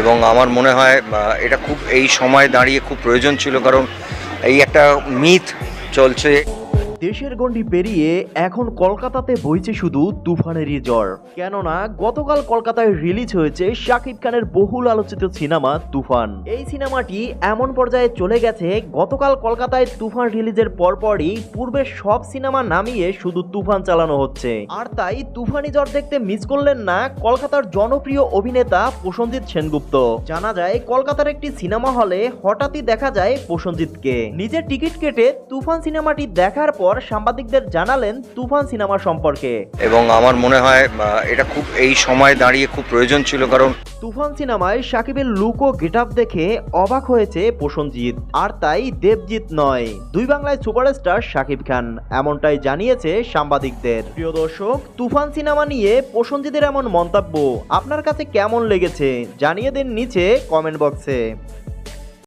এবং আমার মনে হয় এটা খুব, এই সময় দাঁড়িয়ে খুব প্রয়োজন ছিল, কারণ এই একটা মিথ চলছে। দেশের গণ্ডি পেরিয়ে এখন কলকাতাতে বইছে শুধু তুফানেরই জ্বর। কেননা, গতকাল কলকাতায় রিলিজ হয়েছে শাকিব খানের বহুল আলোচিত সিনেমা তুফান। এই সিনেমাটি এমন পর্যায়ে চলে গেছে, গতকাল কলকাতায় তুফান রিলিজের পরপরই পূর্বের সব সিনেমা নামিয়ে শুধু তুফান চালানো হচ্ছে। আর তাই তুফানি জ্বর দেখতে মিস করলেন না কলকাতার জনপ্রিয় অভিনেতা প্রসঞ্জিৎ সেনগুপ্ত। জানা যায়, কলকাতার একটি সিনেমা হলে হঠাৎই দেখা যায় প্রসঞ্জিৎকে। নিজের টিকিট কেটে তুফান সিনেমাটি দেখার পর সাংবাদিকদের জানালেন তুফান সিনেমা সম্পর্কে। এবং আমার মনে হয় এটা খুব এই সময় দাঁড়িয়ে খুব প্রয়োজন ছিল কারণ তুফান সিনেমায় সাকিবের লুক ও গেট দেখে অবাক হয়েছে প্রসঞ্জিৎ আর তাই দেবজিৎ নয়। দুই বাংলায় সুপারস্টার সাকিব খান এমনটাই জানিয়েছে সাংবাদিকদের। প্রিয় দর্শক তুফান সিনেমা নিয়ে প্রসঞ্জিতের এমন মন্তব্য আপনার কাছে কেমন লেগেছে জানিয়ে দিন নিচে কমেন্ট বক্সে।